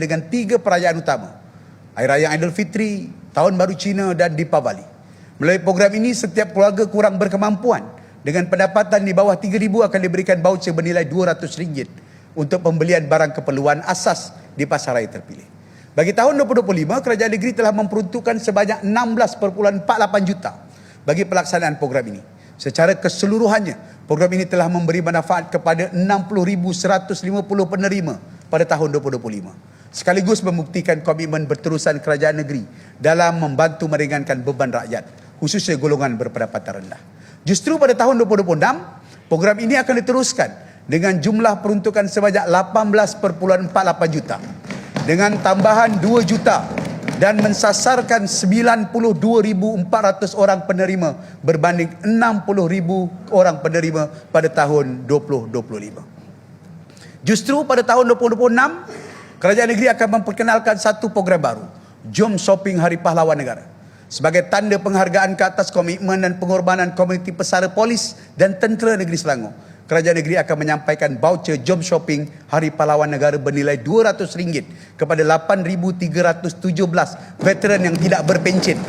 dengan tiga perayaan utama. Hari Raya Aidilfitri, Tahun Baru Cina dan Deepavali. Melalui program ini, setiap keluarga kurang berkemampuan dengan pendapatan di bawah RM3,000 akan diberikan voucher bernilai RM200 untuk pembelian barang keperluan asas di pasar raya terpilih. Bagi tahun 2025, kerajaan negeri telah memperuntukkan sebanyak 16.48 juta bagi pelaksanaan program ini. Secara keseluruhannya, program ini telah memberi manfaat kepada 60,150 penerima pada tahun 2025 sekaligus membuktikan komitmen berterusan kerajaan negeri dalam membantu meringankan beban rakyat khususnya golongan berpendapatan rendah. Justru pada tahun 2026, program ini akan diteruskan dengan jumlah peruntukan sebanyak 18.48 juta dengan tambahan 2 juta dan mensasarkan 92,400 orang penerima berbanding 60,000 orang penerima pada tahun 2025. Justru pada tahun 2026, Kerajaan negeri akan memperkenalkan satu program baru, Jom Shopping Hari Pahlawan Negara. Sebagai tanda penghargaan ke atas komitmen dan pengorbanan komuniti pesara polis dan tentera negeri Selangor, Kerajaan negeri akan menyampaikan voucher Jom Shopping Hari Pahlawan Negara bernilai RM200 kepada 8,317 veteran yang tidak berpencen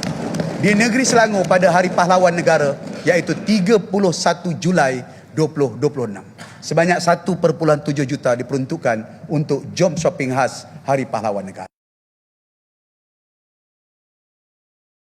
di negeri Selangor pada Hari Pahlawan Negara iaitu 31 Julai 2026. Sebanyak 1.7 juta diperuntukkan untuk jom shopping khas Hari Pahlawan Negara.